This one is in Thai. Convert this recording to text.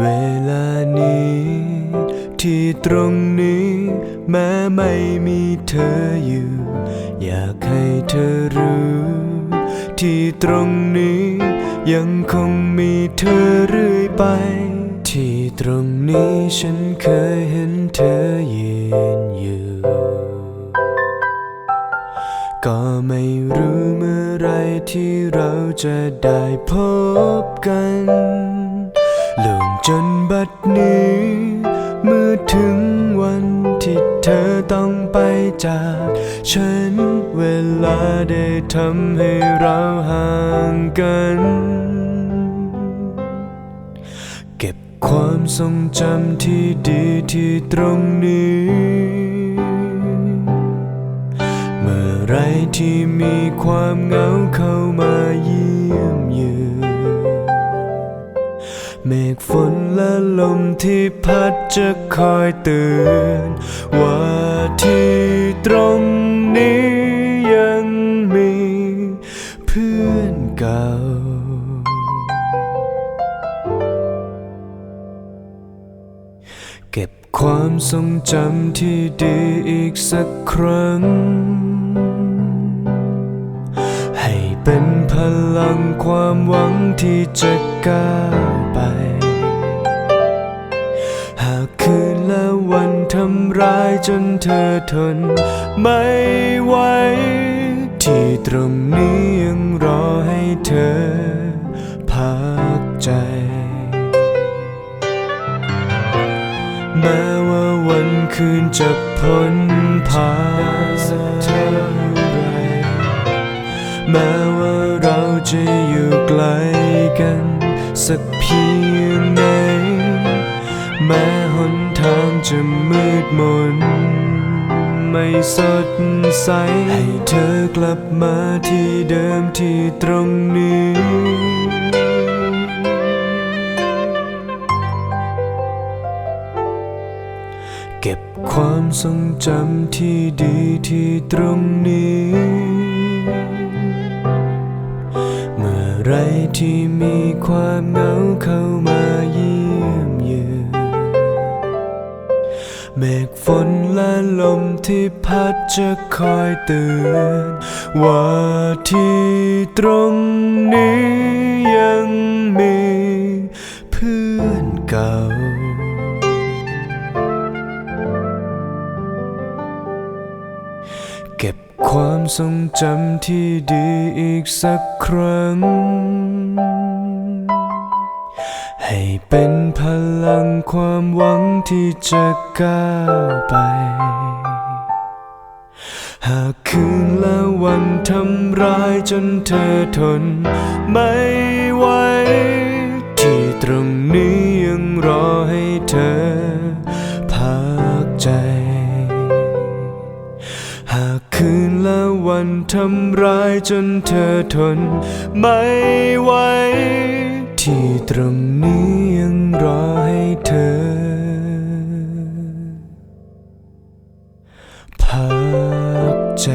เวลานี้ ที่ตรงนี้ แม้ไม่มีเธออยู่ อยากให้เธอรู้ ที่ตรงนี้ ยังคงมีเธอเรื่อยไป ที่ตรงนี้ฉันเคยเห็นเธอยืนอยู่ ก็ไม่รู้เมื่อไรที่เราจะได้พบกัน จนบัดนี้ เมื่อถึงวันที่เธอต้องไปจาก ฉันเวลาได้ทำให้เราห่างกัน เก็บความทรงจำที่ดีที่ตรงนี้ เมื่อไรที่มีความเหงาเข้ามายี เมฆฝนและลมที่พัดจะคอยเตือนว่าที่ตรงนี้ยังมีเพื่อนเก่า เก็บความทรงจำที่ดีอีกสักครั้ง ให้เป็นพลังความหวังที่จะก้าว ไป หากคืนและวันทำร้ายจนเธอทนไม่ไหว ที่ตรงนี้ยังรอให้เธอพักใจ แม้ว่าวันคืนจะพ้นผ่านเท่าไรแม้ว่าเราจะอยู่ไกลกัน สักเพียงไหน แม้หนทางจะมืดมน ไม่สดใส ให้เธอกลับมาที่เดิมที่ตรงนี้เก็บความทรงจำที่ดีที่ตรงนี้ รที่มีความเหงาเข้ามาเยี่ยมเยือนเมฆฝนและลมที่พัดจะคอยเตือนว่าที่ตรงนี้ยังมีเพื่อนเก่า ความทรงจำที่ดีอีกสักครั้ง ให้เป็นพลังความหวังที่จะก้าวไป หากคืนและวันทำร้ายจนเธอทนไม่ไหวที่ตรงนี้ยังรอให้เธอ ทำร้ายจนเธอทนไม่ไหวที่ตรงนี้ยังรอให้เธอพักใจ